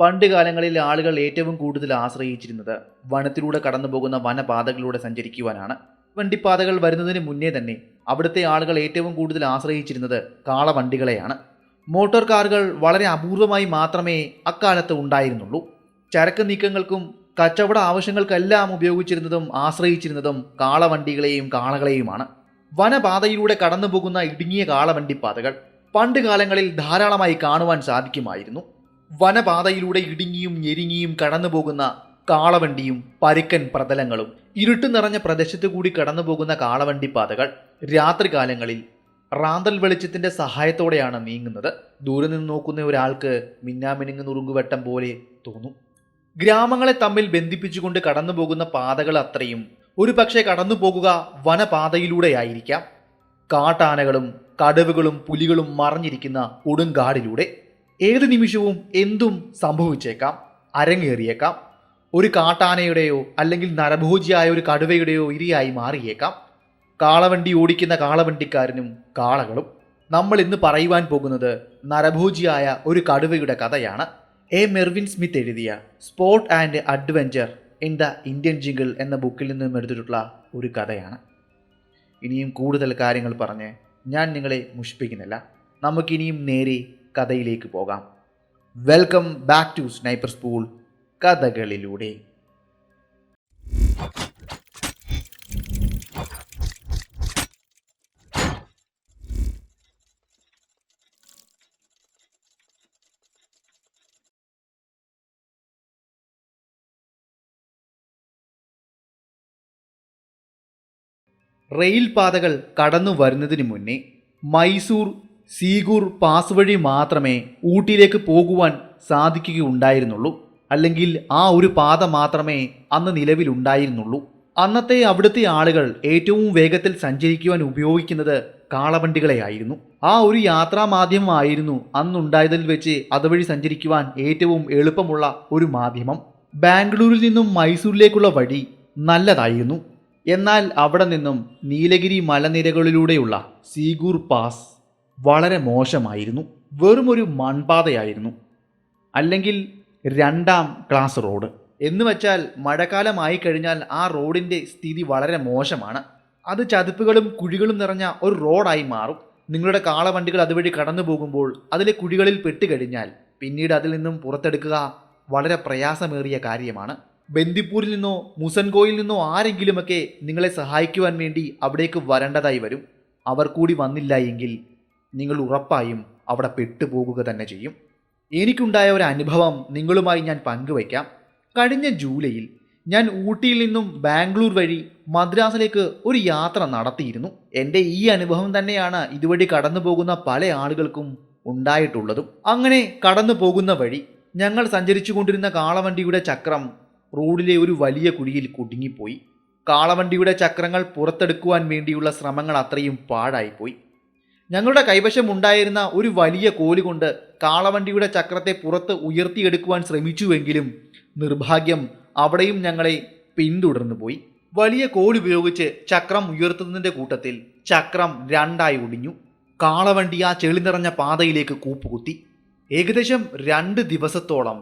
പണ്ട് കാലങ്ങളിൽ ആളുകൾ ഏറ്റവും കൂടുതൽ ആശ്രയിച്ചിരുന്നത് വനത്തിലൂടെ കടന്നു പോകുന്ന വനപാതകളിലൂടെ സഞ്ചരിക്കുവാനാണ്. വണ്ടിപ്പാതകൾ വരുന്നതിന് മുന്നേ തന്നെ അവിടുത്തെ ആളുകൾ ഏറ്റവും കൂടുതൽ ആശ്രയിച്ചിരുന്നത് കാളവണ്ടികളെയാണ് മോട്ടോർ കാറുകൾ വളരെ അപൂർവമായി മാത്രമേ അക്കാലത്ത് ഉണ്ടായിരുന്നുള്ളൂ. ചരക്ക് നീക്കങ്ങൾക്കും കച്ചവട ആവശ്യങ്ങൾക്കെല്ലാം ഉപയോഗിച്ചിരുന്നതും ആശ്രയിച്ചിരുന്നതും കാളവണ്ടികളെയും കാളകളെയുമാണ്. വനപാതയിലൂടെ കടന്നു പോകുന്ന ഇടുങ്ങിയ കാളവണ്ടിപ്പാതകൾ പണ്ട് കാലങ്ങളിൽ ധാരാളമായി കാണുവാൻ സാധിക്കുമായിരുന്നു. വനപാതയിലൂടെ ഇടുങ്ങിയും ഞെരുങ്ങിയും കടന്നുപോകുന്ന കാളവണ്ടിയും പരുക്കൻ പ്രതലങ്ങളും. ഇരുട്ട് നിറഞ്ഞ പ്രദേശത്തു കൂടി കടന്നു പോകുന്ന കാളവണ്ടിപ്പാതകൾ രാത്രികാലങ്ങളിൽ റാന്തൽ വെളിച്ചത്തിന്റെ സഹായത്തോടെയാണ് നീങ്ങുന്നത്. ദൂരെ നിന്ന് നോക്കുന്ന ഒരാൾക്ക് മിന്നാമിനുങ്ങ് നുറുങ്കുവെട്ടം പോലെ തോന്നും. ഗ്രാമങ്ങളെ തമ്മിൽ ബന്ധിപ്പിച്ചുകൊണ്ട് കടന്നുപോകുന്ന പാതകൾ അത്രയും. ഒരു പക്ഷേ കടന്നു പോകുക വനപാതയിലൂടെയായിരിക്കാം. കാട്ടാനകളും കടവുകളും പുലികളും മറഞ്ഞിരിക്കുന്ന കൊടുങ്കാടിലൂടെ ഏത് നിമിഷവും എന്തും സംഭവിച്ചേക്കാം. അരങ്ങേറിയേക്കാം. ഒരു കാട്ടാനയുടെയോ അല്ലെങ്കിൽ നരഭോജിയായ ഒരു കടുവയുടെയോ ഇരയായി മാറിയേക്കാം. കാളവണ്ടി ഓടിക്കുന്ന കാളവണ്ടിക്കാരനും കാളകളും. നമ്മൾ ഇന്ന് പറയുവാൻ പോകുന്നത് നരഭോജിയായ ഒരു കടുവയുടെ കഥയാണ്. എ. മെർവിൻ സ്മിത്ത് എഴുതിയ sport and adventure in the Indian jungle എന്ന ബുക്കിൽ നിന്നും എടുത്തിട്ടുള്ള ഒരു കഥയാണ്. ഇനിയും കൂടുതൽ കാര്യങ്ങൾ പറഞ്ഞ് ഞാൻ നിങ്ങളെ മുഷിപ്പിക്കുന്നില്ല. നമുക്കിനിയും നേരെ കഥയിലേക്ക് പോകാം. Welcome back to sniper school കഥകളിലൂടെ. Rail പാതകൾ കടന്നു വരുന്നതിന് മുന്നേ മൈസൂർ സീഗൂർ പാസ് വഴി മാത്രമേ ഊട്ടിയിലേക്ക് പോകുവാൻ സാധിക്കുകയുണ്ടായിരുന്നുള്ളൂ. അല്ലെങ്കിൽ ആ ഒരു പാത മാത്രമേ അന്ന് നിലവിലുണ്ടായിരുന്നുള്ളൂ. അന്നത്തെ അവിടുത്തെ ആളുകൾ ഏറ്റവും വേഗത്തിൽ സഞ്ചരിക്കുവാൻ ഉപയോഗിക്കുന്നത് കാളവണ്ടികളെയായിരുന്നു. ആ ഒരു യാത്രാ മാധ്യമമായിരുന്നു അന്നുണ്ടായതിൽ വെച്ച് അതുവഴി സഞ്ചരിക്കുവാൻ ഏറ്റവും എളുപ്പമുള്ള ഒരു മാധ്യമം. ബാംഗ്ലൂരിൽ നിന്നും മൈസൂരിലേക്കുള്ള വഴി നല്ലതായിരുന്നു. എന്നാൽ അവിടെ നിന്നും നീലഗിരി മലനിരകളിലൂടെയുള്ള സീഗൂർ പാസ് വളരെ മോശമായിരുന്നു. വെറുമൊരു മൺപാതയായിരുന്നു. അല്ലെങ്കിൽ രണ്ടാം ക്ലാസ് റോഡ്. എന്ന് വെച്ചാൽ മഴക്കാലമായി കഴിഞ്ഞാൽ ആ റോഡിന്റെ സ്ഥിതി വളരെ മോശമാണ്. അത് ചതുപ്പുകളും കുഴികളും നിറഞ്ഞ ഒരു റോഡായി മാറും. നിങ്ങളുടെ കാളവണ്ടികൾ അതുവഴി കടന്നു പോകുമ്പോൾ അതിലെ കുഴികളിൽ പെട്ടുകഴിഞ്ഞാൽ പിന്നീട് അതിൽ നിന്നും പുറത്തെടുക്കുക വളരെ പ്രയാസമേറിയ കാര്യമാണ്. ബന്ദിപ്പൂരിൽ നിന്നോ മുസൻകോയിൽ നിന്നോ ആരെങ്കിലുമൊക്കെ നിങ്ങളെ സഹായിക്കുവാൻ വേണ്ടി അവിടേക്ക് വരേണ്ടതായി വരും. അവർ കൂടി വന്നില്ല എങ്കിൽ നിങ്ങൾ ഉറപ്പായും അവിടെ പെട്ടുപോകുക തന്നെ ചെയ്യും. എനിക്കുണ്ടായ ഒരു അനുഭവം നിങ്ങളുമായി ഞാൻ പങ്കുവയ്ക്കാം. കഴിഞ്ഞ ജൂലൈയിൽ ഞാൻ ഊട്ടിയിൽ നിന്നും ബാംഗ്ലൂർ വഴി മദ്രാസിലേക്ക് ഒരു യാത്ര നടത്തിയിരുന്നു. എന്റെ ഈ അനുഭവം തന്നെയാണ് ഇതുവഴി കടന്നു പോകുന്ന പല ആളുകൾക്കും ഉണ്ടായിട്ടുള്ളതും. അങ്ങനെ കടന്നു പോകുന്ന വഴി ഞങ്ങൾ സഞ്ചരിച്ചു കൊണ്ടിരുന്ന കാളവണ്ടിയുടെ ചക്രം റോഡിലെ ഒരു വലിയ കുഴിയിൽ കുടുങ്ങിപ്പോയി. കാളവണ്ടിയുടെ ചക്രങ്ങൾ പുറത്തെടുക്കുവാൻ വേണ്ടിയുള്ള ശ്രമങ്ങൾ അത്രയും പാഴായിപ്പോയി. ഞങ്ങളുടെ കൈവശം ഉണ്ടായിരുന്ന ഒരു വലിയ കോൽ കൊണ്ട് കാളവണ്ടിയുടെ ചക്രത്തെ പുറത്ത് ഉയർത്തിയെടുക്കുവാൻ ശ്രമിച്ചുവെങ്കിലും നിർഭാഗ്യം അവിടെയും ഞങ്ങളെ പിന്തുടർന്നു പോയി. വലിയ കോലുപയോഗിച്ച് ചക്രം ഉയർത്തുന്നതിന്റെ കൂട്ടത്തിൽ ചക്രം രണ്ടായി ഒടിഞ്ഞു. കാളവണ്ടി ആ ചെളി നിറഞ്ഞ പാതയിലേക്ക് കൂപ്പുകുത്തി. ഏകദേശം രണ്ട് ദിവസത്തോളം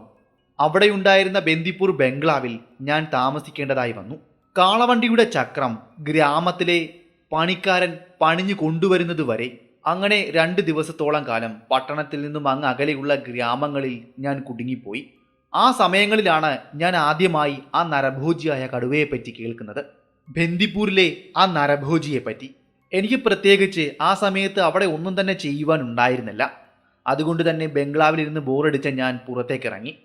അവിടെയുണ്ടായിരുന്ന ബന്ദിപ്പൂർ ബംഗ്ലാവിൽ ഞാൻ താമസിക്കേണ്ടതായി വന്നു. കാളവണ്ടിയുടെ ചക്രം ഗ്രാമത്തിലെ പണിക്കാരൻ പണിഞ്ഞു കൊണ്ടുവരുന്നത് വരെ അങ്ങനെ രണ്ട് ദിവസത്തോളം കാലം പട്ടണത്തിൽ നിന്നും അങ്ങ് അകലെയുള്ള ഗ്രാമങ്ങളിൽ ഞാൻ കുടുങ്ങിപ്പോയി. ആ സമയങ്ങളിലാണ് ഞാൻ ആദ്യമായി ആ നരഭോജിയായ കടുവയെപ്പറ്റി കേൾക്കുന്നത്. ബന്ദിപ്പൂരിലെ ആ നരഭോജിയെ പറ്റി എനിക്ക് പ്രത്യേകിച്ച് ആ സമയത്ത് അവിടെ ഒന്നും തന്നെ ചെയ്യുവാൻ ഉണ്ടായിരുന്നില്ല. അതുകൊണ്ട് തന്നെ ബംഗ്ലാവിലിരുന്ന് ബോറടിച്ച ഞാൻ പുറത്തേക്കിറങ്ങി.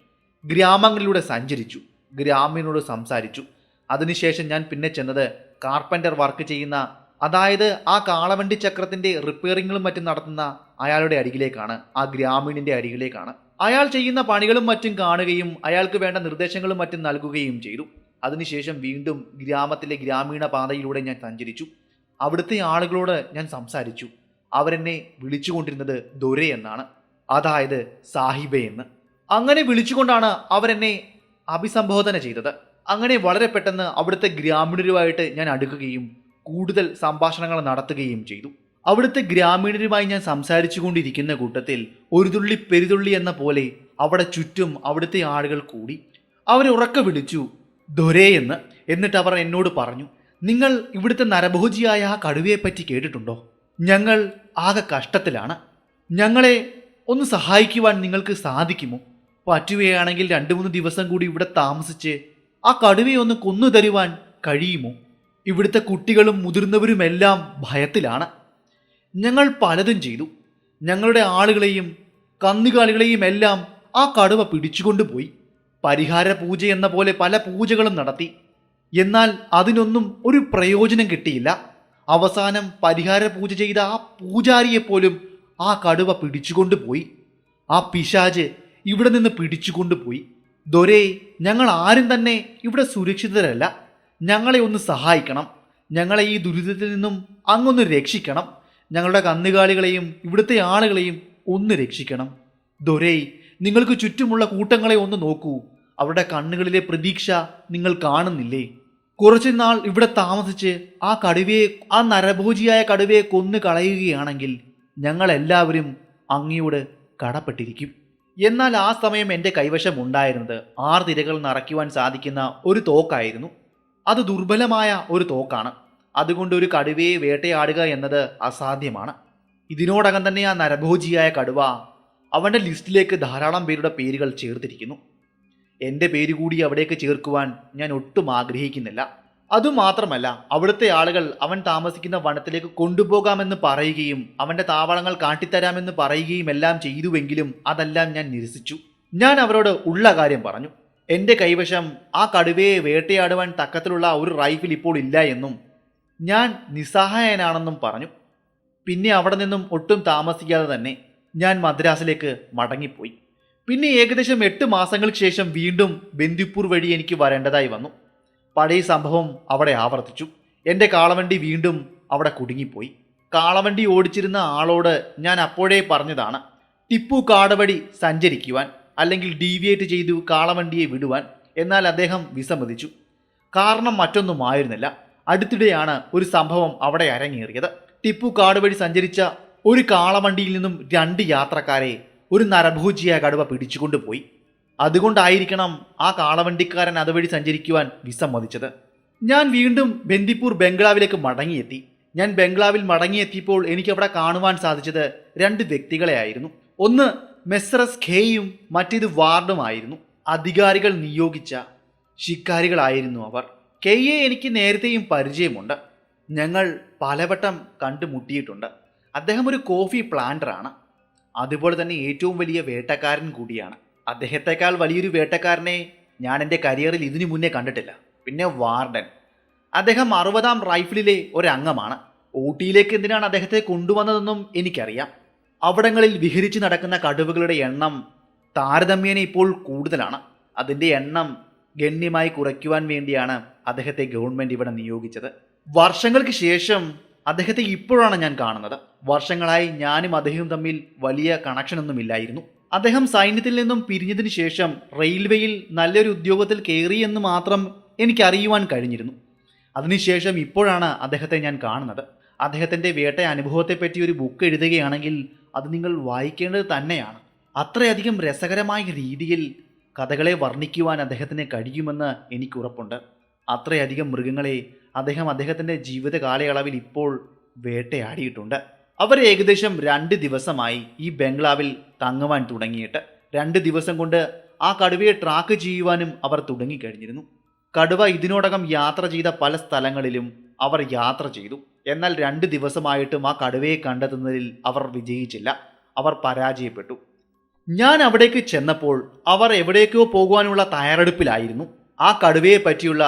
ഗ്രാമങ്ങളിലൂടെ സഞ്ചരിച്ചു. ഗ്രാമീണോട് സംസാരിച്ചു. അതിനുശേഷം ഞാൻ പിന്നെ ചെന്നത് കാർപ്പന്റർ വർക്ക് ചെയ്യുന്ന അതായത് ആ കാളവണ്ടി ചക്രത്തിന്റെ റിപ്പയറിങ്ങും മറ്റും നടത്തുന്ന അയാളുടെ അരികിലേക്കാണ് ആ ഗ്രാമീണിന്റെ അരികിലേക്കാണ്. അയാൾ ചെയ്യുന്ന പണികളും മറ്റും കാണുകയും അയാൾക്ക് വേണ്ട നിർദ്ദേശങ്ങളും മറ്റും നൽകുകയും ചെയ്തു. അതിനുശേഷം വീണ്ടും ഗ്രാമത്തിലെ ഗ്രാമീണ പാതയിലൂടെ ഞാൻ സഞ്ചരിച്ചു. അവിടുത്തെ ആളുകളോട് ഞാൻ സംസാരിച്ചു. അവരെന്നെ വിളിച്ചുകൊണ്ടിരുന്നത് ദൊരെ എന്നാണ് അതായത് സാഹിബെ എന്ന്. അങ്ങനെ വിളിച്ചുകൊണ്ടാണ് അവരെന്നെ അഭിസംബോധന ചെയ്തത്. അങ്ങനെ വളരെ പെട്ടെന്ന് അവിടുത്തെ ഗ്രാമീണരുമായിട്ട് ഞാൻ അടുക്കുകയും കൂടുതൽ സംഭാഷണങ്ങൾ നടത്തുകയും ചെയ്തു. അവിടുത്തെ ഗ്രാമീണരുമായി ഞാൻ സംസാരിച്ചു കൊണ്ടിരിക്കുന്ന കൂട്ടത്തിൽ ഒരു തുള്ളി പെരുതുള്ളി എന്ന പോലെ അവിടെ ചുറ്റും അവിടുത്തെ ആളുകൾ കൂടി. അവരെ ഉറക്ക വിളിച്ചു ദൊരേ എന്ന് എന്നിട്ട് അവർ എന്നോട് പറഞ്ഞു നിങ്ങൾ ഇവിടുത്തെ നരഭോജിയായ ആ കടുവയെപ്പറ്റി കേട്ടിട്ടുണ്ടോ? ഞങ്ങൾ ആകെ കഷ്ടത്തിലാണ്. ഞങ്ങളെ ഒന്ന് സഹായിക്കുവാൻ നിങ്ങൾക്ക് സാധിക്കുമോ? പറ്റുകയാണെങ്കിൽ രണ്ടു മൂന്ന് ദിവസം കൂടി ഇവിടെ താമസിച്ച് ആ കടുവയെ ഒന്ന് കൊന്നു തരുവാൻ കഴിയുമോ? ഇവിടുത്തെ കുട്ടികളും മുതിർന്നവരുമെല്ലാം ഭയത്തിലാണ്. ഞങ്ങൾ പലതും ചെയ്തു. ഞങ്ങളുടെ ആളുകളെയും കന്നുകാലികളെയും എല്ലാം ആ കടുവ പിടിച്ചുകൊണ്ടുപോയി. പരിഹാര പൂജ എന്ന പോലെ പല പൂജകളും നടത്തി. എന്നാൽ അതിനൊന്നും ഒരു പ്രയോജനം കിട്ടിയില്ല. അവസാനം പരിഹാര പൂജ ചെയ്ത ആ പൂജാരിയെപ്പോലും ആ കടുവ പിടിച്ചുകൊണ്ടുപോയി. ആ പിശാജ് ഇവിടെ നിന്ന് പിടിച്ചുകൊണ്ടുപോയി. ദൊരേ ഞങ്ങൾ ആരും തന്നെ ഇവിടെ സുരക്ഷിതരല്ല. ഞങ്ങളെ ഒന്ന് സഹായിക്കണം. ഞങ്ങളെ ഈ ദുരിതത്തിൽ നിന്നും അങ്ങൊന്ന് രക്ഷിക്കണം. ഞങ്ങളുടെ കന്നുകാലികളെയും ഇവിടുത്തെ ആളുകളെയും ഒന്ന് രക്ഷിക്കണം. ദൊരേ നിങ്ങൾക്ക് ചുറ്റുമുള്ള കൂട്ടങ്ങളെ ഒന്ന് നോക്കൂ. അവരുടെ കണ്ണുകളിലെ പ്രതീക്ഷ നിങ്ങൾ കാണുന്നില്ലേ? കുറച്ചു നാൾ ഇവിടെ താമസിച്ച് ആ കടുവയെ ആ നരഭോജിയായ കടുവയെ കൊന്നു കളയുകയാണെങ്കിൽ ഞങ്ങളെല്ലാവരും അങ്ങയോട് കടപ്പെട്ടിരിക്കും. എന്നാൽ ആ സമയം എന്റെ കൈവശം ഉണ്ടായിരുന്നത് ആറ് തിരകൾ നിറയ്ക്കുവാൻ സാധിക്കുന്ന ഒരു തോക്കായിരുന്നു. അത് ദുർബലമായ ഒരു തോക്കാണ്. അതുകൊണ്ട് ഒരു കടുവയെ വേട്ടയാടുക എന്നത് അസാധ്യമാണ്. ഇതിനോടകം തന്നെ ആ നരഭോജിയായ കടുവ അവന്റെ ലിസ്റ്റിലേക്ക് ധാരാളം പേരുടെ പേരുകൾ ചേർത്തിരിക്കുന്നു. എന്റെ പേര് കൂടി അവിടേക്ക് ചേർക്കുവാൻ ഞാൻ ഒട്ടും ആഗ്രഹിക്കുന്നില്ല. അതുമാത്രമല്ല അവിടുത്തെ ആളുകൾ അവൻ താമസിക്കുന്ന വനത്തിലേക്ക് കൊണ്ടുപോകാമെന്ന് പറയുകയും അവന്റെ താവളങ്ങൾ കാട്ടിത്തരാമെന്ന് പറയുകയും എല്ലാം ചെയ്തുവെങ്കിലും അതെല്ലാം ഞാൻ നിരസിച്ചു. ഞാൻ അവരോട് ഉള്ള കാര്യം പറഞ്ഞു. എന്റെ കൈവശം ആ കടുവയെ വേട്ടയാടുവാൻ തക്കത്തിലുള്ള ഒരു റൈഫിൽ ഇപ്പോൾ ഇല്ല എന്നും ഞാൻ നിസ്സഹായനാണെന്നും പറഞ്ഞു. പിന്നെ അവിടെ നിന്നും ഒട്ടും താമസിക്കാതെ തന്നെ ഞാൻ മദ്രാസിലേക്ക് മടങ്ങിപ്പോയി. പിന്നെ ഏകദേശം എട്ട് മാസങ്ങൾക്ക് ശേഷം വീണ്ടും ബന്ദിപ്പൂർ വഴി എനിക്ക് വരേണ്ടതായി വന്നു. പഴയ സംഭവം അവിടെ ആവർത്തിച്ചു. എന്റെ കാളവണ്ടി വീണ്ടും അവിടെ കുടുങ്ങിപ്പോയി. കാളവണ്ടി ഓടിച്ചിരുന്ന ആളോട് ഞാൻ അപ്പോഴേ പറഞ്ഞതാണ് ടിപ്പു കാടവടി സഞ്ചരിക്കുവാൻ. അല്ലെങ്കിൽ ഡീവിയേറ്റ് ചെയ്തു കാളവണ്ടിയെ വിടുവാൻ എന്നാൽ അദ്ദേഹം വിസമ്മതിച്ചു. കാരണം മറ്റൊന്നുമായിരുന്നില്ല. അടുത്തിടെയാണ് ഒരു സംഭവം അവിടെ അരങ്ങേറിയത്. ടിപ്പു കാട് വഴി സഞ്ചരിച്ച ഒരു കാളവണ്ടിയിൽ നിന്നും രണ്ട് യാത്രക്കാരെ ഒരു നരഭൂജിയ കടുവ പിടിച്ചുകൊണ്ടുപോയി അതുകൊണ്ടായിരിക്കണം ആ കാളവണ്ടിക്കാരൻ അതുവഴി സഞ്ചരിക്കുവാൻ വിസമ്മതിച്ചത്. ഞാൻ വീണ്ടും ബന്ദിപ്പൂർ ബംഗ്ലാവിലേക്ക് മടങ്ങിയെത്തി. ഞാൻ ബംഗ്ലാവിൽ മടങ്ങിയെത്തിയപ്പോൾ എനിക്കവിടെ കാണുവാൻ സാധിച്ചത് രണ്ട് വ്യക്തികളെ ആയിരുന്നു ഒന്ന് മെസ്രസ് ഖേയും മറ്റേത് വാർഡുമായിരുന്നു. അധികാരികൾ നിയോഗിച്ച ശിക്കാരികളായിരുന്നു അവർ. കെയ്യെ എനിക്ക് നേരത്തെയും പരിചയമുണ്ട്. ഞങ്ങൾ പലവട്ടം കണ്ടുമുട്ടിയിട്ടുണ്ട്. അദ്ദേഹം ഒരു കോഫി പ്ലാന്ററാണ്. അതുപോലെ തന്നെ ഏറ്റവും വലിയ വേട്ടക്കാരൻ കൂടിയാണ്. അദ്ദേഹത്തെക്കാൾ വലിയൊരു വേട്ടക്കാരനെ ഞാൻ എന്റെ കരിയറിൽ ഇതിനു മുന്നേ കണ്ടിട്ടില്ല. പിന്നെ വാർഡൻ. അദ്ദേഹം അറുപതാം റൈഫിളിലെ ഒരംഗമാണ്. ഊട്ടിയിലേക്ക് എന്തിനാണ് അദ്ദേഹത്തെ കൊണ്ടുവന്നതെന്നും എനിക്കറിയാം. അവിടങ്ങളിൽ വിഹരിച്ചു നടക്കുന്ന കടുവകളുടെ എണ്ണം താരതമ്യേന ഇപ്പോൾ കൂടുതലാണ്. അതിന്റെ എണ്ണം ഗണ്യമായി കുറയ്ക്കുവാൻ വേണ്ടിയാണ് അദ്ദേഹത്തെ ഗവൺമെന്റ് ഇവിടെ നിയോഗിച്ചത്. വർഷങ്ങൾക്ക് ശേഷം അദ്ദേഹത്തെ ഇപ്പോഴാണ് ഞാൻ കാണുന്നത്. വർഷങ്ങളായി ഞാനും അദ്ദേഹവും തമ്മിൽ വലിയ കണക്ഷനൊന്നും ഇല്ലായിരുന്നു. അദ്ദേഹം സൈന്യത്തിൽ നിന്നും പിരിഞ്ഞതിന് ശേഷം റെയിൽവേയിൽ നല്ലൊരു ഉദ്യോഗത്തിൽ കയറി എന്ന് മാത്രം എനിക്കറിയുവാൻ കഴിഞ്ഞിരുന്നു. അതിനുശേഷം ഇപ്പോഴാണ് അദ്ദേഹത്തെ ഞാൻ കാണുന്നത്. അദ്ദേഹത്തിന്റെ വേട്ട അനുഭവത്തെപ്പറ്റി ഒരു ബുക്ക് എഴുതുകയാണെങ്കിൽ അത് നിങ്ങൾ വായിക്കേണ്ടത് തന്നെയാണ്. അത്രയധികം രസകരമായ രീതിയിൽ കഥകളെ വർണിക്കുവാൻ അദ്ദേഹത്തിന് കഴിയുമെന്ന് എനിക്ക് ഉറപ്പുണ്ട്. അത്രയധികം മൃഗങ്ങളെ അദ്ദേഹം അദ്ദേഹത്തിന്റെ ജീവിത കാലയളവിൽ ഇപ്പോൾ വേട്ടയാടിയിട്ടുണ്ട്. അവർ ഏകദേശം രണ്ട് ദിവസമായി ഈ ബംഗ്ലാവിൽ തങ്ങുവാൻ തുടങ്ങിയിട്ട്. രണ്ട് ദിവസം കൊണ്ട് ആ കടുവയെ ട്രാക്ക് ചെയ്യുവാനും അവർ തുടങ്ങിക്കഴിഞ്ഞിരുന്നു. കടുവ ഇതിനോടകം യാത്ര ചെയ്ത പല സ്ഥലങ്ങളിലും അവർ യാത്ര ചെയ്തു. എന്നാൽ രണ്ട് ദിവസമായിട്ടും ആ കടുവയെ കണ്ടെത്തുന്നതിൽ അവർ വിജയിച്ചില്ല. അവർ പരാജയപ്പെട്ടു. ഞാൻ അവിടേക്ക് ചെന്നപ്പോൾ അവർ എവിടേക്കോ പോകുവാനുള്ള തയ്യാറെടുപ്പിലായിരുന്നു. ആ കടുവയെ പറ്റിയുള്ള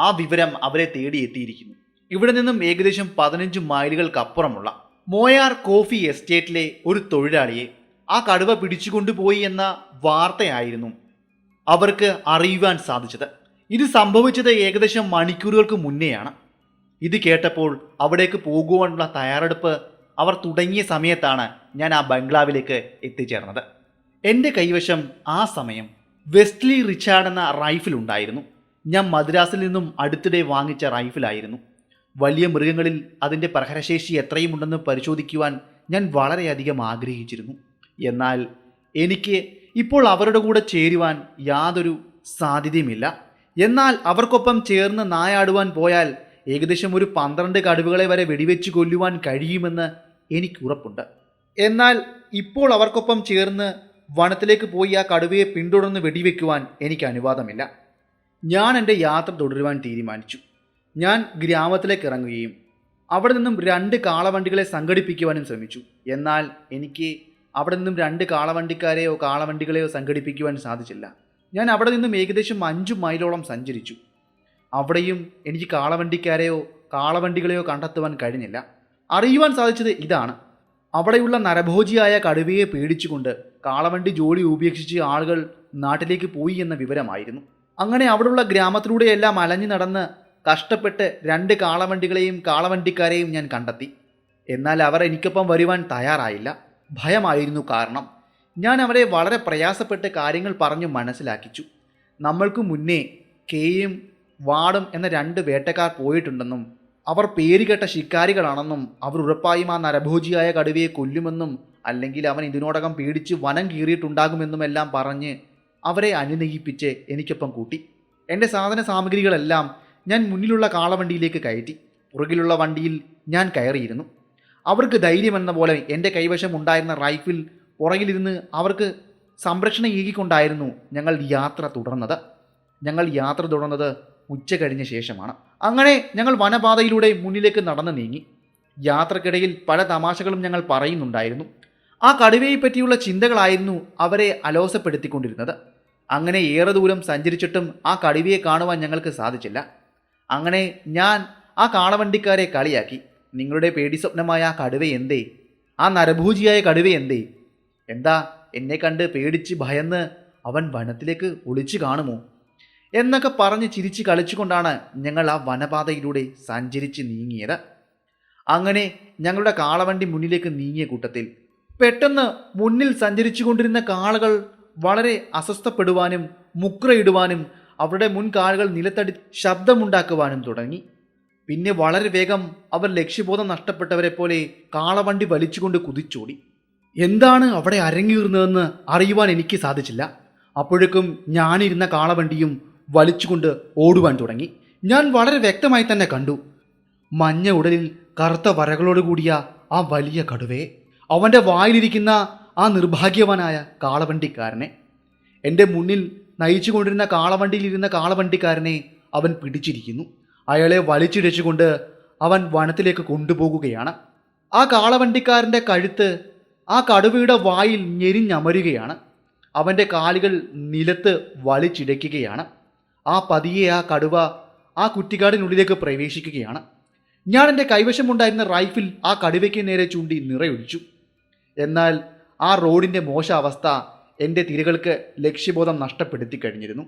ആ വിവരം അവരെ തേടിയെത്തിയിരിക്കുന്നു. ഇവിടെ നിന്നും ഏകദേശം പതിനഞ്ച് മൈലുകൾക്കപ്പുറമുള്ള മോയാർ കോഫി എസ്റ്റേറ്റിലെ ഒരു തൊഴിലാളിയെ ആ കടുവ പിടിച്ചുകൊണ്ടുപോയി എന്ന വാർത്തയായിരുന്നു അവർക്ക് അറിയുവാൻ സാധിച്ചത്. ഇത് സംഭവിച്ചത് ഏകദേശം മണിക്കൂറുകൾക്ക് മുന്നെയാണ്. ഇത് കേട്ടപ്പോൾ അവിടേക്ക് പോകുവാനുള്ള തയ്യാറെടുപ്പ് അവർ തുടങ്ങിയ സമയത്താണ് ഞാൻ ആ ബംഗ്ലാവിലേക്ക് എത്തിച്ചേർന്നത്. എന്റെ കൈവശം ആ സമയം വെസ്റ്റ്ലി റിച്ചാർഡ് എന്ന റൈഫിൽ ഉണ്ടായിരുന്നു. ഞാൻ മദ്രാസിൽ നിന്നും അടുത്തിടെ വാങ്ങിച്ച റൈഫിലായിരുന്നു. വലിയ മൃഗങ്ങളിൽ അതിന്റെ പ്രഹരശേഷി എത്രയുമുണ്ടെന്ന് പരിശോധിക്കുവാൻ ഞാൻ വളരെയധികം ആഗ്രഹിച്ചിരുന്നു. എന്നാൽ എനിക്ക് ഇപ്പോൾ അവരുടെ കൂടെ ചേരുവാൻ യാതൊരു സാധ്യതയുമില്ല. എന്നാൽ അവർക്കൊപ്പം ചേർന്ന് നായാടുവാൻ പോയാൽ ഏകദേശം ഒരു പന്ത്രണ്ട് കടുവകളെ വരെ വെടിവെച്ച് കൊല്ലുവാൻ കഴിയുമെന്ന് എനിക്ക് ഉറപ്പുണ്ട്. എന്നാൽ ഇപ്പോൾ അവർക്കൊപ്പം ചേർന്ന് വനത്തിലേക്ക് പോയി ആ കടുവയെ പിന്തുടർന്ന് വെടിവെക്കുവാൻ എനിക്ക് അനുവാദമില്ല. ഞാൻ എന്റെ യാത്ര തുടരുവാൻ തീരുമാനിച്ചു. ഞാൻ ഗ്രാമത്തിലേക്ക് ഇറങ്ങുകയും അവിടെ നിന്നും രണ്ട് കാളവണ്ടികളെ സംഘടിപ്പിക്കുവാനും ശ്രമിച്ചു. എന്നാൽ എനിക്ക് അവിടെ നിന്നും രണ്ട് കാളവണ്ടിക്കാരെയോ കാളവണ്ടികളെയോ സംഘടിപ്പിക്കുവാൻ സാധിച്ചില്ല. ഞാൻ അവിടെ നിന്നും ഏകദേശം അഞ്ച് മൈലോളം സഞ്ചരിച്ചു. അവിടെയും എനിക്ക് കാളവണ്ടിക്കാരെയോ കാളവണ്ടികളെയോ കണ്ടെത്തുവാൻ കഴിഞ്ഞില്ല. അറിയുവാൻ സാധിച്ചത് ഇതാണ്. അവിടെയുള്ള നരഭോജിയായ കടുവയെ പേടിച്ചുകൊണ്ട് കാളവണ്ടി ജോലി ഉപേക്ഷിച്ച് ആളുകൾ നാട്ടിലേക്ക് പോയി എന്ന വിവരമായിരുന്നു. അങ്ങനെ അവിടെയുള്ള ഗ്രാമത്തിലൂടെയെല്ലാം അലഞ്ഞു നടന്ന് കഷ്ടപ്പെട്ട് രണ്ട് കാളവണ്ടികളെയും കാളവണ്ടിക്കാരെയും ഞാൻ കണ്ടെത്തി. എന്നാൽ അവർ എനിക്കൊപ്പം വരുവാൻ തയ്യാറായില്ല. ഭയമായിരുന്നു കാരണം. ഞാൻ അവരെ വളരെ പ്രയാസപ്പെട്ട് കാര്യങ്ങൾ പറഞ്ഞു മനസ്സിലാക്കിച്ചു. നമ്മൾക്ക് മുന്നേ കേയും വാടും എന്ന രണ്ട് വേട്ടക്കാർ പോയിട്ടുണ്ടെന്നും അവർ പേരുകെട്ട ശിക്കാരികളാണെന്നും അവർ ഉറപ്പായും ആ നരഭോജിയായ കടുവയെ കൊല്ലുമെന്നും അല്ലെങ്കിൽ അവൻ ഇതിനോടകം പേടിച്ച് വനം കീറിയിട്ടുണ്ടാകുമെന്നുമെല്ലാം പറഞ്ഞ് അവരെ അനുനയിപ്പിച്ച് എനിക്കൊപ്പം കൂട്ടി. എന്റെ സാധന സാമഗ്രികളെല്ലാം ഞാൻ മുന്നിലുള്ള കാളവണ്ടിയിലേക്ക് കയറ്റി പുറകിലുള്ള വണ്ടിയിൽ ഞാൻ കയറിയിരുന്നു. അവർക്ക് ധൈര്യമെന്ന പോലെ എന്റെ കൈവശം ഉണ്ടായിരുന്ന റൈഫിൽ പുറകിലിരുന്ന് അവർക്ക് സംരക്ഷണം ഏകിക്കൊണ്ടായിരുന്നു ഞങ്ങൾ യാത്ര തുടർന്നത്. ഞങ്ങൾ യാത്ര തുടർന്നത് ഉച്ച കഴിഞ്ഞ ശേഷമാണ്. അങ്ങനെ ഞങ്ങൾ വനപാതയിലൂടെ മുന്നിലേക്ക് നടന്നു നീങ്ങി. യാത്രക്കിടയിൽ പല തമാശകളും ഞങ്ങൾ പറയുന്നുണ്ടായിരുന്നു. ആ കടുവയെ പറ്റിയുള്ള ചിന്തകളായിരുന്നു അവരെ അലോസപ്പെടുത്തിക്കൊണ്ടിരുന്നത്. അങ്ങനെ ഏറെ ദൂരം സഞ്ചരിച്ചിട്ടും ആ കടുവയെ കാണുവാൻ ഞങ്ങൾക്ക് സാധിച്ചില്ല. അങ്ങനെ ഞാൻ ആ കാളവണ്ടിക്കാരെ കളിയാക്കി. നിങ്ങളുടെ പേടി സ്വപ്നമായ ആ കടുവ എന്തേ? ആ നരഭൂജിയായ കടുവ എന്തേ? എന്താ എന്നെ കണ്ട് പേടിച്ച് ഭയന്ന് അവൻ വനത്തിലേക്ക് ഒളിച്ചു കാണുമോ? എന്നൊക്കെ പറഞ്ഞ് ചിരിച്ച് കളിച്ചുകൊണ്ടാണ് ഞങ്ങൾ ആ വനപാതയിലൂടെ സഞ്ചരിച്ച് നീങ്ങിയത്. അങ്ങനെ ഞങ്ങളുടെ കാളവണ്ടി മുന്നിലേക്ക് നീങ്ങിയ കൂട്ടത്തിൽ പെട്ടെന്ന് മുന്നിൽ സഞ്ചരിച്ചു കൊണ്ടിരുന്ന കാളകൾ വളരെ അസ്വസ്ഥപ്പെടുവാനും മുക്രയിടുവാനും അവരുടെ മുൻകാലുകൾ നിലത്തടി ശബ്ദമുണ്ടാക്കുവാനും തുടങ്ങി. പിന്നെ വളരെ വേഗം അവർ ലക്ഷ്യബോധം നഷ്ടപ്പെട്ടവരെ പോലെ കാളവണ്ടി വലിച്ചുകൊണ്ട് കുതിച്ചോടി. എന്താണ് അവിടെ അരങ്ങീറുന്നതെന്ന് അറിയുവാൻ എനിക്ക് സാധിച്ചില്ല. അപ്പോഴേക്കും ഞാനിരുന്ന കാളവണ്ടിയും വലിച്ചുകൊണ്ട് ഓടുവാൻ തുടങ്ങി. ഞാൻ വളരെ വ്യക്തമായി തന്നെ കണ്ടു. മഞ്ഞ ഉടലിൽ കറുത്ത വരകളോടുകൂടിയ ആ വലിയ കടുവയെ അവന്റെ വായിലിരിക്കുന്ന ആ നിർഭാഗ്യവാനായ കാളവണ്ടിക്കാരനെ. എന്റെ മുന്നിൽ നയിച്ചു കൊണ്ടിരുന്ന കാളവണ്ടിയിലിരുന്ന കാളവണ്ടിക്കാരനെ അവൻ പിടിച്ചിരിക്കുന്നു. അയാളെ വലിച്ചിഴച്ചുകൊണ്ട് അവൻ വനത്തിലേക്ക് കൊണ്ടുപോകുകയാണ്. ആ കാളവണ്ടിക്കാരന്റെ കഴുത്ത് ആ കടുവയുടെ വായിൽ ഞെരിഞ്ഞമരുകയാണ്. അവന്റെ കാലുകൾ നിലത്ത് വലിച്ചിടയ്ക്കുകയാണ് ആ പതിയെ ആ കടുവ ആ കുറ്റിക്കാടിനുള്ളിലേക്ക് പ്രവേശിക്കുകയാണ്. ഞാൻ എന്റെ കൈവശമുണ്ടായിരുന്ന റൈഫിൽ ആ കടുവയ്ക്ക് നേരെ ചൂണ്ടി നിറയൊഴിച്ചു. എന്നാൽ ആ റോഡിന്റെ മോശാവസ്ഥ എന്റെ തിരകൾക്ക് ലക്ഷ്യബോധം നഷ്ടപ്പെടുത്തി കഴിഞ്ഞിരുന്നു.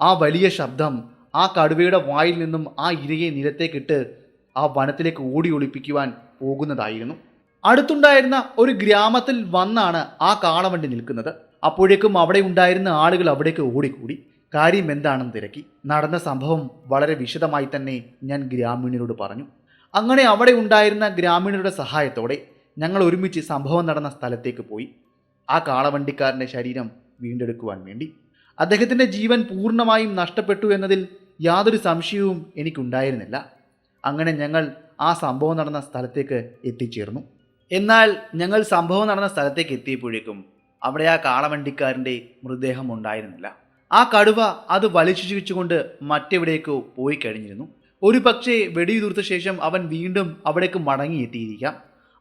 ആ വലിയ ശബ്ദം ആ കടുവയുടെ വായിൽ നിന്നും ആ ഇരയെ നിരത്തേക്കിട്ട് ആ വനത്തിലേക്ക് ഓടി ഒളിപ്പിക്കുവാൻ പോകുന്നതായിരുന്നു. അടുത്തുണ്ടായിരുന്ന ഒരു ഗ്രാമത്തിൽ വന്നാണ് ആ കാളവണ്ടി നിൽക്കുന്നത്. അപ്പോഴേക്കും അവിടെ ഉണ്ടായിരുന്ന ആളുകൾ അവിടേക്ക് ഓടിക്കൂടി. കാര്യം എന്താണെന്ന് തിരക്കി. നടന്ന സംഭവം വളരെ വിശദമായി തന്നെ ഞാൻ ഗ്രാമീണരോട് പറഞ്ഞു. അങ്ങനെ അവിടെ ഉണ്ടായിരുന്ന ഗ്രാമീണരുടെ സഹായത്തോടെ ഞങ്ങൾ ഒരുമിച്ച് സംഭവം നടന്ന സ്ഥലത്തേക്ക് പോയി. ആ കാളവണ്ടിക്കാരന്റെ ശരീരം വീണ്ടെടുക്കുവാൻ വേണ്ടി. അദ്ദേഹത്തിന്റെ ജീവൻ പൂർണമായും നഷ്ടപ്പെട്ടു എന്നതിൽ യാതൊരു സംശയവും എനിക്കുണ്ടായിരുന്നില്ല. അങ്ങനെ ഞങ്ങൾ ആ സംഭവം നടന്ന സ്ഥലത്തേക്ക് എത്തിച്ചേർന്നു. എന്നാൽ ഞങ്ങൾ സംഭവം നടന്ന സ്ഥലത്തേക്ക് എത്തിയപ്പോഴേക്കും അവിടെ ആ കാളവണ്ടിക്കാരന്റെ മൃതദേഹം ഉണ്ടായിരുന്നില്ല. ആ കടുവ അത് വലിച്ചു ചിരിച്ചുകൊണ്ട് മറ്റെവിടേക്കോ പോയി കഴിഞ്ഞിരുന്നു. ഒരു പക്ഷേ വെടിയുതിർത്ത ശേഷം അവൻ വീണ്ടും അവിടേക്ക് മടങ്ങിയെത്തിയിരിക്കാം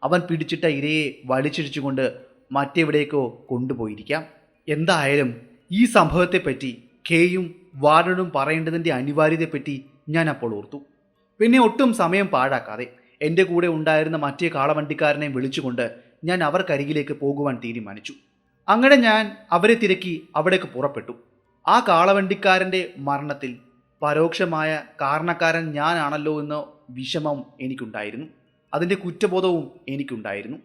അവൻ പിടിച്ചിട്ട ഇരയെ വലിച്ചിടിച്ചുകൊണ്ട് മറ്റെവിടേക്കോ കൊണ്ടുപോയിരിക്കാം. എന്തായാലും ഈ സംഭവത്തെപ്പറ്റി കെയും വാർഡനും പറയേണ്ടതിന്റെ അനിവാര്യതയെപ്പറ്റി ഞാൻ അപ്പോൾ ഓർത്തു. പിന്നെ ഒട്ടും സമയം പാഴാക്കാതെ എന്റെ കൂടെ ഉണ്ടായിരുന്ന മറ്റേ കാളവണ്ടിക്കാരനെ വിളിച്ചുകൊണ്ട് ഞാൻ അവർക്കരികിലേക്ക് പോകുവാൻ തീരുമാനിച്ചു. അങ്ങനെ ഞാൻ അവരെ തിരക്കി അവിടേക്ക് പുറപ്പെട്ടു. ആ കാളവണ്ടിക്കാരന്റെ മരണത്തിൽ പരോക്ഷമായ കാരണക്കാരൻ ഞാനാണല്ലോ എന്ന വിഷമം എനിക്കുണ്ടായിരുന്നു. അതിന്റെ കുറ്റബോധവും എനിക്കുണ്ടായിരുന്നു.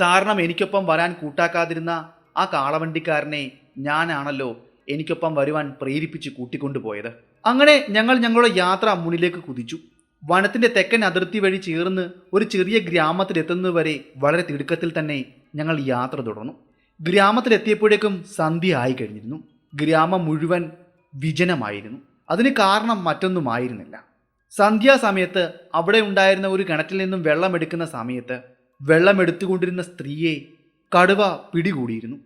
കാരണം എനിക്കൊപ്പം വരാൻ കൂട്ടാക്കാതിരുന്ന ആ കാളവണ്ടിക്കാരനെ ഞാനാണല്ലോ എനിക്കൊപ്പം വരുവാൻ പ്രേരിപ്പിച്ച് കൂട്ടിക്കൊണ്ടുപോയത്. അങ്ങനെ ഞങ്ങൾ ഞങ്ങളുടെ യാത്ര മുന്നിലേക്ക് കുതിച്ചു. വനത്തിന്റെ തെക്കൻ അതിർത്തി വഴി ചേർന്ന് ഒരു ചെറിയ ഗ്രാമത്തിലെത്തുന്നതുവരെ വളരെ തിടുക്കത്തിൽ തന്നെ ഞങ്ങൾ യാത്ര തുടർന്നു. ഗ്രാമത്തിലെത്തിയപ്പോഴേക്കും സന്ധ്യ ആയി കഴിഞ്ഞിരുന്നു. ഗ്രാമം മുഴുവൻ വിജനമായിരുന്നു. അതിന് കാരണം മറ്റൊന്നുമായിരുന്നില്ല. സന്ധ്യാസമയത്ത് അവിടെ ഉണ്ടായിരുന്ന ഒരു കിണറ്റിൽ നിന്നും വെള്ളമെടുക്കുന്ന സമയത്ത് വെള്ളമെടുത്തുകൊണ്ടിരുന്ന സ്ത്രീയെ കടുവ പിടികൂടിയിരുന്നു.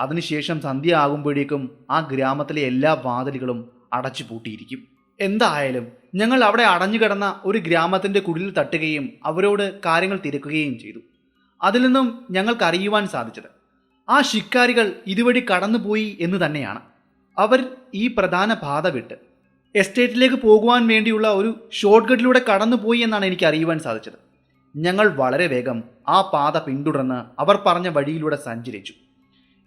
അതിനുശേഷം സന്ധ്യ ആകുമ്പോഴേക്കും ആ ഗ്രാമത്തിലെ എല്ലാ വാതിലുകളും അടച്ചു പൂട്ടിയിരിക്കും. എന്തായാലും ഞങ്ങൾ അവിടെ അടഞ്ഞു കിടന്ന ഒരു ഗ്രാമത്തിന്റെ കുടിൽ തട്ടുകയും അവരോട് കാര്യങ്ങൾ തിരക്കുകയും ചെയ്തു. അതിൽ നിന്നും ഞങ്ങൾക്ക് അറിയുവാൻ സാധിച്ചത്. ആ ശിക്കാരികൾ ഇതുവഴി കടന്നുപോയി എന്ന് തന്നെയാണ്. അവർ ഈ പ്രധാന പാത വിട്ട് എസ്റ്റേറ്റിലേക്ക് പോകുവാൻ വേണ്ടിയുള്ള ഒരു ഷോർട്ട് കട്ടിലൂടെ കടന്നുപോയി എന്നാണ് എനിക്ക് അറിയുവാൻ സാധിച്ചത്. ഞങ്ങൾ വളരെ വേഗം ആ പാത പിന്തുടർന്ന് അവർ പറഞ്ഞ വഴിയിലൂടെ സഞ്ചരിച്ചു.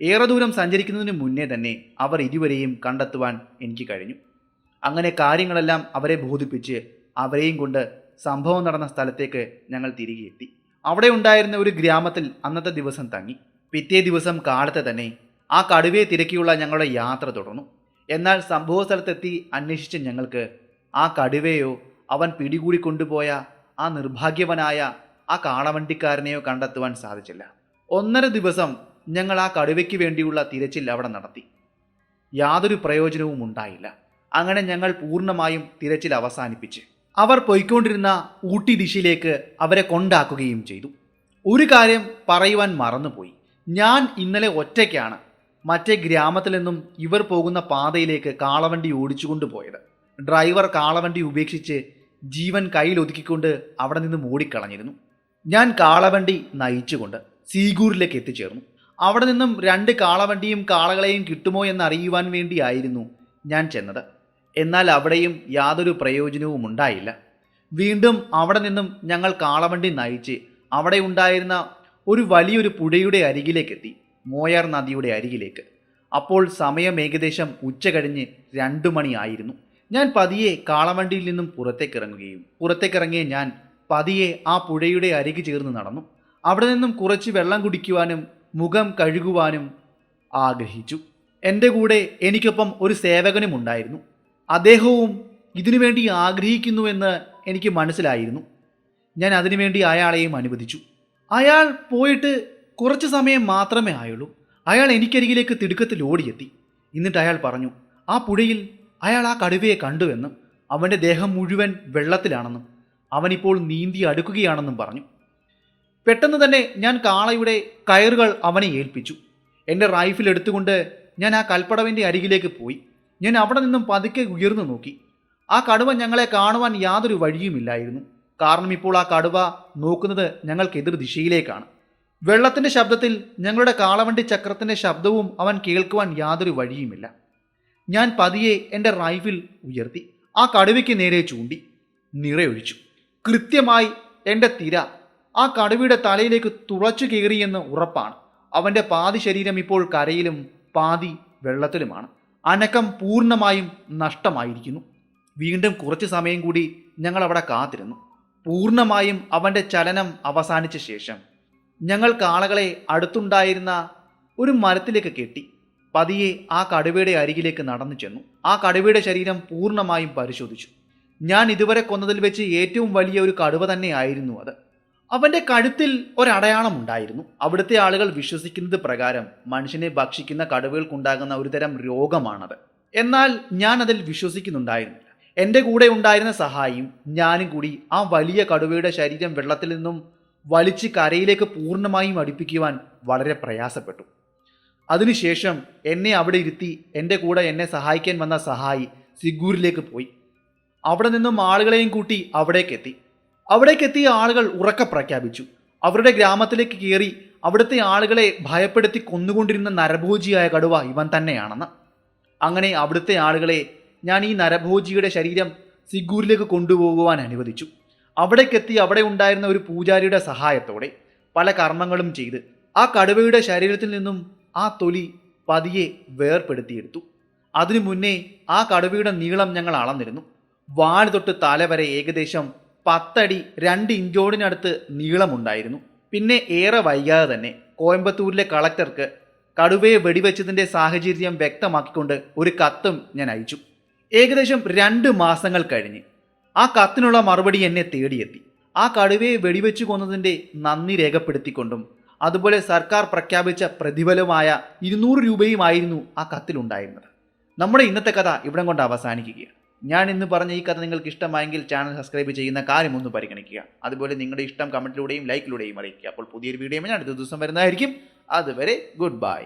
ഏറെ ദൂരം സഞ്ചരിക്കുന്നതിന് മുന്നേ തന്നെ അവർ ഇരുവരെയും കണ്ടെത്തുവാൻ എനിക്ക് കഴിഞ്ഞു. അങ്ങനെ കാര്യങ്ങളെല്ലാം അവരെ ബോധിപ്പിച്ച് അവരെയും കൊണ്ട് സംഭവം നടന്ന സ്ഥലത്തേക്ക് ഞങ്ങൾ തിരികെ എത്തി. അവിടെ ഉണ്ടായിരുന്ന ഒരു ഗ്രാമത്തിൽ അന്നത്തെ ദിവസം തങ്ങി. പിറ്റേ ദിവസം കാലത്തെ തന്നെ ആ കടുവയെ തിരക്കിയുള്ള ഞങ്ങളുടെ യാത്ര തുടർന്നു. എന്നാൽ സംഭവ സ്ഥലത്തെത്തി അന്വേഷിച്ച ഞങ്ങൾക്ക് ആ കടുവയോ അവൻ പിടികൂടി കൊണ്ടുപോയ ആ നിർഭാഗ്യവനായ ആ കാളവണ്ടിക്കാരനെയോ കണ്ടെത്തുവാൻ സാധിച്ചില്ല. ഒന്നര ദിവസം ഞങ്ങൾ ആ കടുവയ്ക്ക് വേണ്ടിയുള്ള തിരച്ചിൽ അവിടെ നടത്തി. യാതൊരു പ്രയോജനവും ഉണ്ടായില്ല. അങ്ങനെ ഞങ്ങൾ പൂർണമായും തിരച്ചിൽ അവസാനിപ്പിച്ച് അവർ പോയിക്കൊണ്ടിരുന്ന ഊട്ടി ദിശയിലേക്ക് അവരെ കൊണ്ടാക്കുകയും ചെയ്തു. ഒരു കാര്യം പറയുവാൻ മറന്നുപോയി. ഞാൻ ഇന്നലെ ഒറ്റയ്ക്കാണ്. മറ്റേ ഗ്രാമത്തിൽ നിന്നും ഇവർ പോകുന്ന പാതയിലേക്ക് കാളവണ്ടി ഓടിച്ചുകൊണ്ട് പോയത്. ഡ്രൈവർ കാളവണ്ടി ഉപേക്ഷിച്ച് ജീവൻ കയ്യിലൊതുക്കിക്കൊണ്ട് അവിടെ നിന്ന് ഓടിക്കളഞ്ഞിരുന്നു ഞാൻ കാളവണ്ടി നയിച്ചുകൊണ്ട് സീഗൂരിലേക്ക് എത്തിച്ചേർന്നു. അവിടെ നിന്നും രണ്ട് കാളവണ്ടിയും കാളകളെയും കിട്ടുമോ എന്നറിയുവാൻ വേണ്ടിയായിരുന്നു ഞാൻ ചെന്നത്. എന്നാൽ അവിടെയും യാതൊരു പ്രയോജനവും ഉണ്ടായില്ല. വീണ്ടും അവിടെ നിന്നും ഞങ്ങൾ കാളവണ്ടി നയിച്ച് അവിടെ ഉണ്ടായിരുന്ന ഒരു വലിയൊരു പുഴയുടെ അരികിലേക്കെത്തി മോയാർ നദിയുടെ അരികിലേക്ക്. അപ്പോൾ സമയം ഏകദേശം ഉച്ച കഴിഞ്ഞ് രണ്ടു മണിയായിരുന്നു ഞാൻ പതിയെ കാളവണ്ടിയിൽ നിന്നും പുറത്തേക്കിറങ്ങുകയും പുറത്തേക്കിറങ്ങിയ ഞാൻ പതിയെ ആ പുഴയുടെ അരികു ചേർന്ന് നടന്നു. അവിടെ നിന്നും കുറച്ച് വെള്ളം കുടിക്കുവാനും മുഖം കഴുകുവാനും ആഗ്രഹിച്ചു. എന്റെ കൂടെ എനിക്കൊപ്പം ഒരു സേവകനും ഉണ്ടായിരുന്നു. അദ്ദേഹവും ഇതിനുവേണ്ടി ആഗ്രഹിക്കുന്നുവെന്ന് എനിക്ക് മനസ്സിലായിരുന്നു. ഞാൻ അതിനുവേണ്ടി അയാളെയും അനുവദിച്ചു. അയാൾ പോയിട്ട് കുറച്ച് സമയം മാത്രമേ ആയുള്ളൂ. അയാൾ എനിക്കരികിലേക്ക് തിടുക്കത്തിൽ ഓടിയെത്തി. എന്നിട്ട് അയാൾ പറഞ്ഞു ആ പുഴയിൽ അയാൾ ആ കടുവയെ കണ്ടുവെന്നും അവന്റെ ദേഹം മുഴുവൻ വെള്ളത്തിലാണെന്നും അവനിപ്പോൾ നീന്തി അടുക്കുകയാണെന്നും പറഞ്ഞു. പെട്ടെന്ന് തന്നെ ഞാൻ കാളയുടെ കയറുകൾ അവനെ ഏൽപ്പിച്ചു. എന്റെ റൈഫിൽ എടുത്തുകൊണ്ട് ഞാൻ ആ കൽപ്പടവിന്റെ അരികിലേക്ക് പോയി. ഞാൻ അവിടെ നിന്നും പതുക്കെ ഉയർന്നു നോക്കി. ആ കടുവ ഞങ്ങളെ കാണുവാൻ യാതൊരു വഴിയുമില്ലായിരുന്നു. കാരണം ഇപ്പോൾ ആ കടുവ നോക്കുന്നത് ഞങ്ങൾക്കെതിർ ദിശയിലേക്കാണ്. വെള്ളത്തിന്റെ ശബ്ദത്തിൽ ഞങ്ങളുടെ കാളവണ്ടി ചക്രത്തിന്റെ ശബ്ദവും അവൻ കേൾക്കുവാൻ യാതൊരു വഴിയുമില്ല. ഞാൻ പതിയെ എന്റെ റൈഫിൽ ഉയർത്തി ആ കടുവയ്ക്ക് നേരെ ചൂണ്ടി നിറയൊഴിച്ചു. കൃത്യമായി എന്റെ തിര ആ കടുവയുടെ തലയിലേക്ക് തുളച്ചു കയറിയെന്ന് ഉറപ്പാണ്. അവന്റെ പാതി ശരീരം ഇപ്പോൾ കരയിലും പാതി വെള്ളത്തിലുമാണ്. അനക്കം പൂർണമായും നഷ്ടമായിരിക്കുന്നു. വീണ്ടും കുറച്ച് സമയം കൂടി ഞങ്ങൾ അവിടെ കാത്തിരുന്നു. പൂർണമായും അവന്റെ ചലനം അവസാനിച്ച ശേഷം ഞങ്ങൾ കാളകളെ അടുത്തുണ്ടായിരുന്ന ഒരു മരത്തിലേക്ക് കെട്ടി. പതിയെ ആ കടുവയുടെ അരികിലേക്ക് നടന്നു ചെന്നു. ആ കടുവയുടെ ശരീരം പൂർണമായും പരിശോധിച്ചു. ഞാൻ ഇതുവരെ കൊന്നതിൽ വെച്ച് ഏറ്റവും വലിയ ഒരു കടുവ തന്നെയായിരുന്നു അത്. അവന്റെ കഴുത്തിൽ ഒരടയാളം ഉണ്ടായിരുന്നു. അവിടുത്തെ ആളുകൾ വിശ്വസിക്കുന്നത് പ്രകാരം മനുഷ്യനെ ഭക്ഷിക്കുന്ന കടുവകൾക്കുണ്ടാകുന്ന ഒരുതരം രോഗമാണത്. എന്നാൽ ഞാൻ അതിൽ വിശ്വസിക്കുന്നുണ്ടായിരുന്നില്ല. എന്റെ കൂടെ ഉണ്ടായിരുന്ന സഹായിയും ഞാനും കൂടി ആ വലിയ കടുവയുടെ ശരീരം വെള്ളത്തിൽ നിന്നും വലിച്ച് കരയിലേക്ക് പൂർണമായും അടുപ്പിക്കുവാൻ വളരെ പ്രയാസപ്പെട്ടു. അതിനുശേഷം എന്നെ അവിടെ ഇരുത്തി എന്റെ കൂടെ എന്നെ സഹായിക്കാൻ വന്ന സഹായി സിഗൂരിലേക്ക് പോയി. അവിടെ നിന്നും ആളുകളെയും കൂട്ടി അവിടേക്കെത്തി. അവിടേക്കെത്തിയ ആളുകൾ ഉറക്കെ പ്രഖ്യാപിച്ചു. അവരുടെ ഗ്രാമത്തിലേക്ക് കയറി അവിടുത്തെ ആളുകളെ ഭയപ്പെടുത്തി കൊന്നുകൊണ്ടിരുന്ന നരഭോജിയായ കടുവ ഇവൻ തന്നെയാണെന്ന്. അങ്ങനെ അവിടുത്തെ ആളുകളെ ഞാൻ ഈ നരഭോജിയുടെ ശരീരം സിഗൂരിലേക്ക് കൊണ്ടുപോകുവാൻ അനുവദിച്ചു. അവിടേക്കെത്തി അവിടെ ഉണ്ടായിരുന്ന ഒരു പൂജാരിയുടെ സഹായത്തോടെ പല കർമ്മങ്ങളും ചെയ്ത് ആ കടുവയുടെ ശരീരത്തിൽ നിന്നും ആ തൊലി പതിയെ വേർപ്പെടുത്തിയെടുത്തു. അതിനു മുന്നേ ആ കടുവയുടെ നീളം ഞങ്ങൾ അളന്നിരുന്നു. വാഴ തൊട്ട് തല വരെ ഏകദേശം പത്തടി രണ്ട് ഇഞ്ചോടിനടുത്ത് നീളമുണ്ടായിരുന്നു. പിന്നെ ഏറെ വൈകാതെ തന്നെ കോയമ്പത്തൂരിലെ കളക്ടർക്ക് കടുവയെ വെടിവെച്ചതിന്റെ സാഹചര്യം വ്യക്തമാക്കിക്കൊണ്ട് ഒരു കത്തും ഞാൻ അയച്ചു. ഏകദേശം രണ്ട് മാസങ്ങൾ കഴിഞ്ഞ് ആ കത്തിനുള്ള മറുപടി എന്നെ തേടിയെത്തി. ആ കടുവയെ വെടിവെച്ചു കൊന്നതിന്റെ നന്ദി രേഖപ്പെടുത്തിക്കൊണ്ടും അതുപോലെ സർക്കാർ പ്രഖ്യാപിച്ച പ്രതിഫലമായ ഇരുന്നൂറ് രൂപയുമായിരുന്നു ആ കത്തിലുണ്ടായിരുന്നത് നമ്മുടെ ഇന്നത്തെ കഥ ഇവിടം കൊണ്ട് അവസാനിക്കുകയാണ്. ഞാൻ ഇന്ന് പറഞ്ഞ ഈ കഥ നിങ്ങൾക്ക് ഇഷ്ടമായെങ്കിൽ ചാനൽ സബ്സ്ക്രൈബ് ചെയ്യുന്ന കാര്യം ഒന്ന് പരിഗണിക്കുക. അതുപോലെ നിങ്ങളുടെ ഇഷ്ടം കമന്റിലൂടെയും ലൈക്കിലൂടെയും അറിയിക്കുക. അപ്പോൾ പുതിയൊരു വീഡിയോ ഞാൻ അടുത്ത ദിവസം വരുന്നതായിരിക്കും. അതുവരെ ഗുഡ് ബൈ.